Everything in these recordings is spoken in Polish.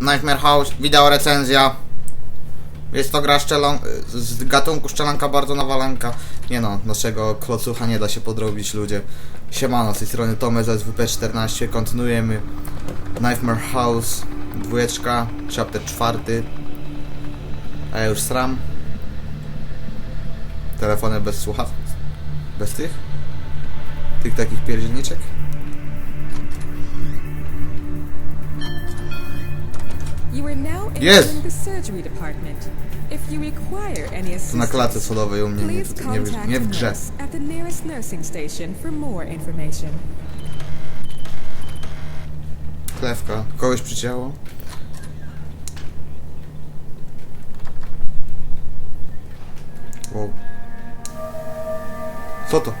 Nightmare House, wideo recenzja. Jest to gra szczelon... z gatunku szczelanka bardzo nawalanka. Nie no, naszego klocucha nie da się podrobić ludzie. Siemano, z tej strony Tomy z SWP14, kontynuujemy Nightmare House, dwójeczka, chapter czwarty. A ja już sram. Telefony bez słuchawek. Bez tych? Tych takich pierdzielniczek? You are now entering Yes. the surgery department. If you require any To na klatce assistance, schodowej u mnie, nie, please tutaj, nie, w- contact nie w grze. nurse at the nearest nursing station for more information. Chlewka. Kogoś przycięło? Wow. Co to?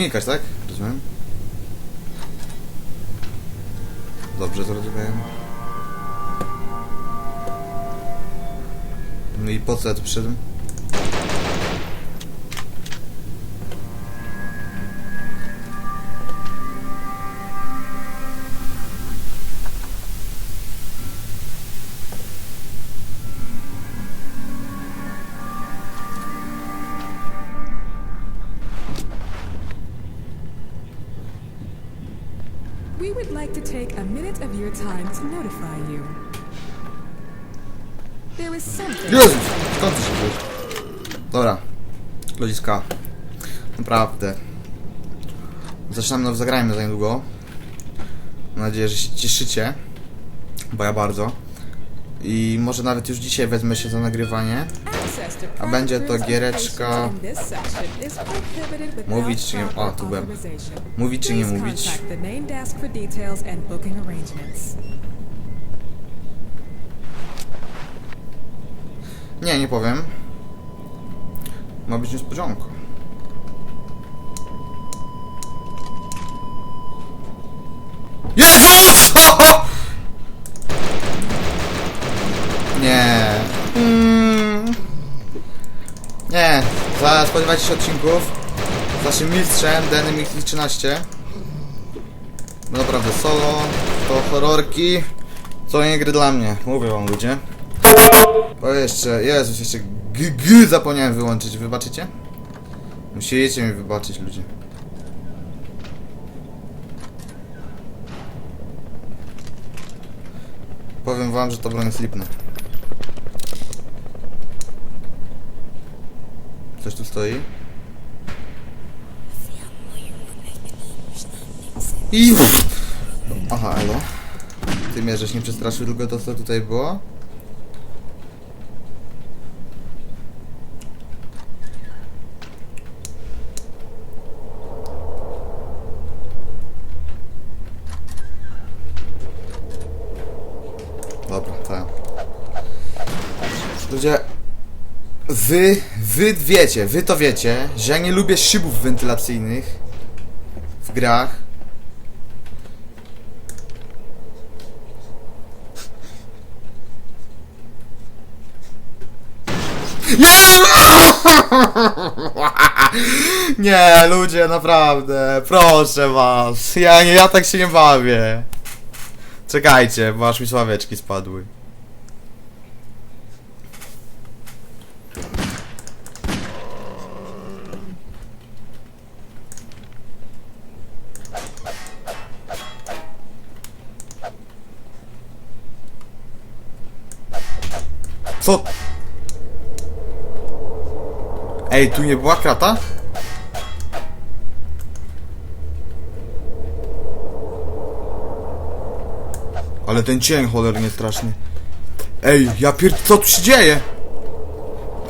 Unikać, tak? Rozumiem. Dobrze zrozumiałem. No i po co ja tu przyszedłem? We would like to take a minute of your time to notify you. There something. Skąd ty się wziąłeś? Dobra. Ludziska. Naprawdę. Zaczynamy nowy zagrajmy za niedługo. Mam nadzieję, że się cieszycie. Bo ja bardzo. I może nawet już dzisiaj wezmę się za nagrywanie. A będzie to giereczka- Mówić czy nie- a, tu byłem. Mówić czy nie mówić? Nie, nie powiem. Ma być niespodzianka. Jezus! Spodziewajcie się odcinków z naszym mistrzem, Denny Mixi 13. No naprawdę, solo, to horrorki, to nie gry dla mnie. Mówię wam ludzie. O jeszcze, Jezus, jeszcze g, g zapomniałem wyłączyć, wybaczycie? Musicie mi wybaczyć ludzie. Powiem wam, że to broń jest lipna. Coś tu stoi? I... Aha, elo. Ty mnie żeś nie przestraszył tylko to, co tutaj było? Dobra, tak. Ludzie, wy, wy wiecie, wy to wiecie, że ja nie lubię szybów wentylacyjnych w grach. Nie! Ludzie, naprawdę, proszę was. Ja ja tak się nie bawię. Czekajcie, bo aż mi sławeczki spadły. Ej, tu nie była krata? Ale ten cień cholernie straszny. Ej, ja pier... co tu się dzieje?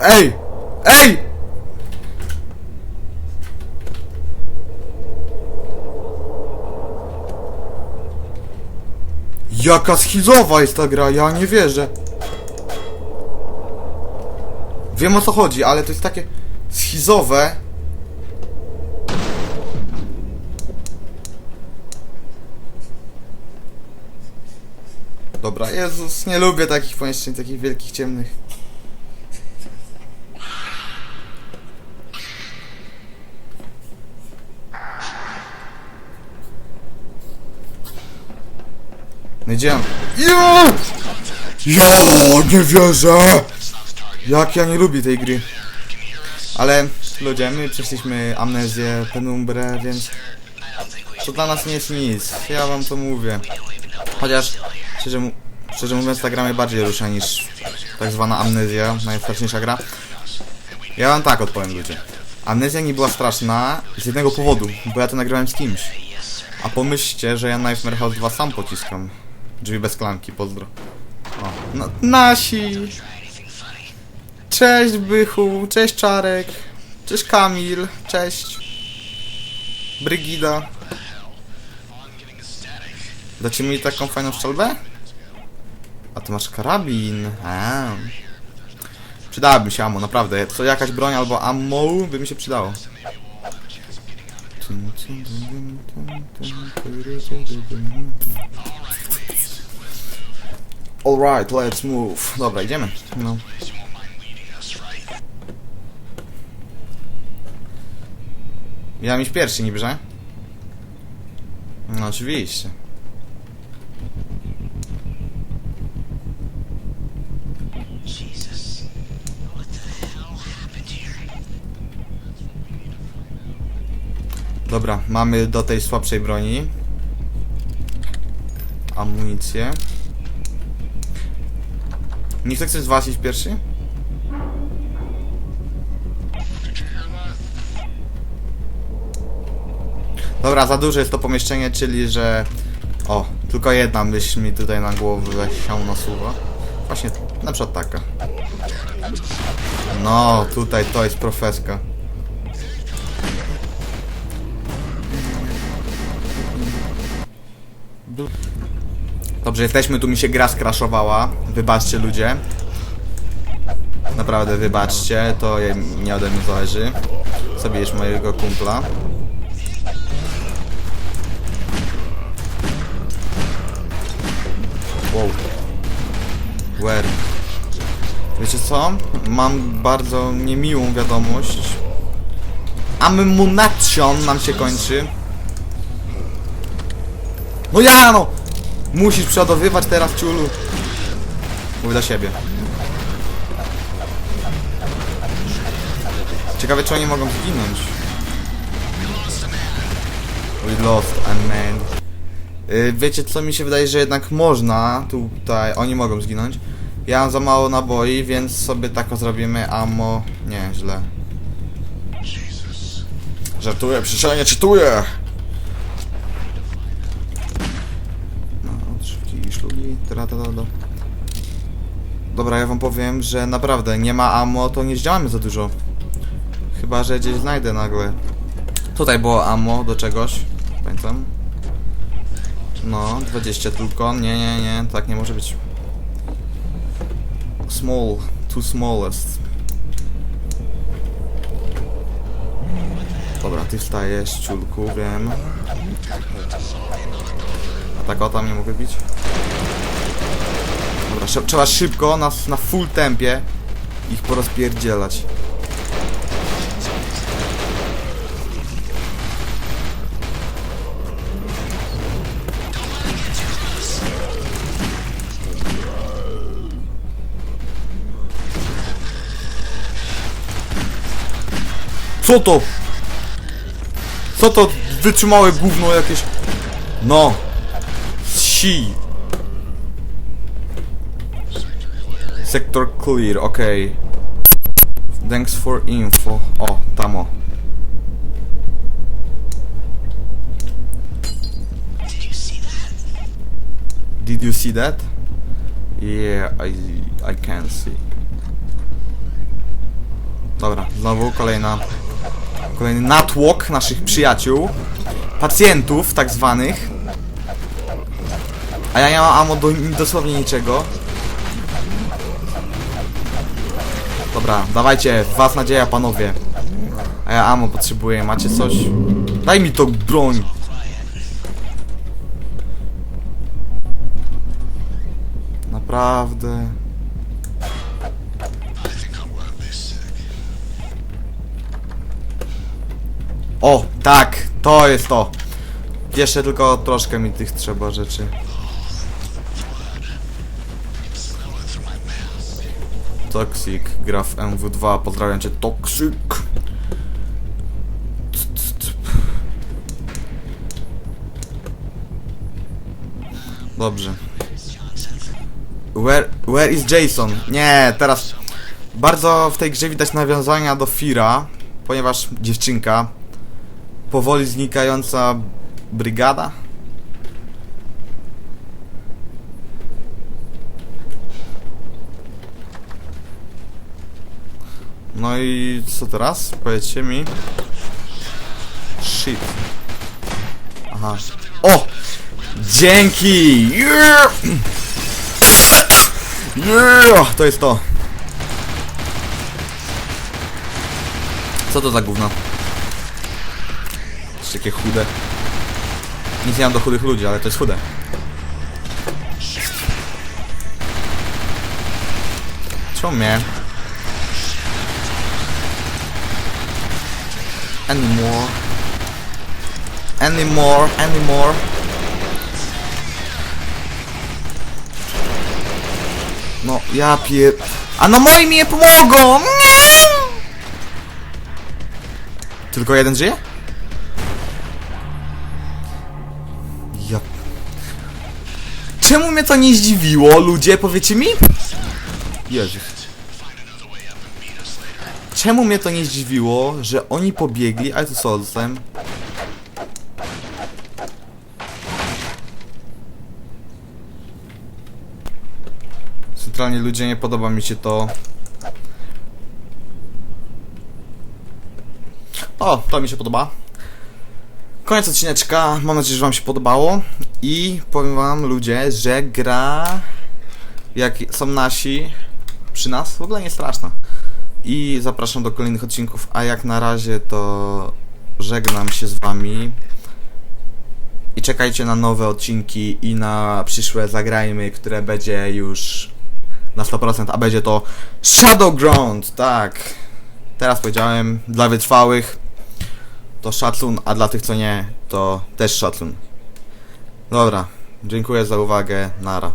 Ej! Ej! Jaka schizowa jest ta gra, ja nie wierzę. Wiem o co chodzi, ale to jest takie schizowe. Dobra, Jezus, nie lubię takich pomieszczeń, takich wielkich, ciemnych. No idziemy. Ja! Ja nie wierzę! Jak ja nie lubię tej gry. Ale ludzie, my przeszliśmy amnezję, penumbrę, więc to dla nas nie jest nic. Ja wam to mówię. Chociaż szczerze, szczerze mówiąc ta gra mnie bardziej rusza niż tak zwana amnezja, najstraszniejsza gra. Ja wam tak odpowiem ludzie. Amnezja nie była straszna z jednego powodu, bo ja to nagrałem z kimś. A pomyślcie, że ja Nightmare House 2 sam pociskam. Drzwi bez klamki, pozdro. O, nasi! Cześć Bychu, cześć Czarek, cześć Kamil, cześć. Brygida. Dacie mi taką fajną szczelbę? A ty masz karabin. A. Przydałaby się ammo, naprawdę. Co jakaś broń albo ammo by mi się przydało. Alright, let's move. Dobra, idziemy. No. Miałem iść pierwszy niby, że? No oczywiście. Dobra, mamy do tej słabszej broni amunicję. Nie chce ktoś z was iść pierwszy? Dobra, za duże jest to pomieszczenie, czyli że... O, tylko jedna myśl mi tutaj na głowę się nasuwa. Właśnie, na przykład taka. No, tutaj to jest profeska. Dobrze, jesteśmy, tu mi się gra skraszowała. Wybaczcie ludzie. Naprawdę wybaczcie, to nie ode mnie zależy. Już mojego kumpla. Wow. Where? Wiecie co? Mam bardzo niemiłą wiadomość. Ammunition nam się kończy. No ja no! Musisz przeładowywać teraz ciulu. Mówię do siebie. Ciekawe czy oni mogą zginąć. We lost a man. Y, wiecie co mi się wydaje, że jednak można. Tutaj oni mogą zginąć. Ja mam za mało naboi, więc sobie tak zrobimy ammo. Nie, źle. Żartuję, przecież nie czytuję! No, odżywki i szlugi, tra, tra, tra, tra. Dobra, ja wam powiem, że naprawdę nie ma ammo, to nie zdziałamy za dużo. Chyba, że gdzieś znajdę nagle. Tutaj było ammo do czegoś. Pamiętam. No, 20 tylko. Nie, nie, nie, tak nie może być. Small, too smallest. Dobra, ty wstajesz, ciulku, wiem. A tak o tam nie mogę bić? Dobra, trzeba szybko, na, na full tempie ich porozpierdzielać. Co to? Co to wytrzymałe gówno jakieś? No. Si. Sector clear, okej. Thanks for info. O, tamo. Did you see that? Yeah, I, I can see. Dobra, znowu kolejna kolejny natłok naszych przyjaciół, pacjentów tak zwanych. A ja nie mam ammo do dosłownie niczego. Dobra, dawajcie, was nadzieja panowie. A ja ammo potrzebuję, macie coś? Daj mi to broń. naprawdę. O, tak, to jest to. Jeszcze tylko troszkę mi tych trzeba rzeczy. Toxic, gra w MW2, pozdrawiam cię, Toxic. Dobrze. Where, where is Jason? Nie, teraz bardzo w tej grze widać nawiązania do Fira, ponieważ dziewczynka, powoli znikająca brygada. No i co teraz? Powiedzcie mi. Shit. Aha. O! Dzięki! Yeah! To jest to. Co to za gówno? Jest takie chude. Nic nie mam do chudych ludzi, ale to jest chude. Czemu mnie? Anymore. Anymore, anymore. No, ja pier... A no moi mi pomogą! Nie! Tylko jeden żyje? Czemu mnie to nie zdziwiło, ludzie? Powiecie mi? Jezus. Czemu mnie to nie zdziwiło, że oni pobiegli, ale to co, dostałem? Centralnie ludzie, nie podoba mi się to. O, to mi się podoba. Koniec odcineczka, mam nadzieję, że wam się podobało. I powiem wam, ludzie, że gra, jak są nasi przy nas, w ogóle nie straszna. I zapraszam do kolejnych odcinków, a jak na razie to żegnam się z wami. I czekajcie na nowe odcinki i na przyszłe zagrajmy, które będzie już na 100%, a będzie to Shadowground, tak. Teraz powiedziałem, dla wytrwałych to szacun, a dla tych co nie, to też szacun. Dobra, dziękuję za uwagę, nara.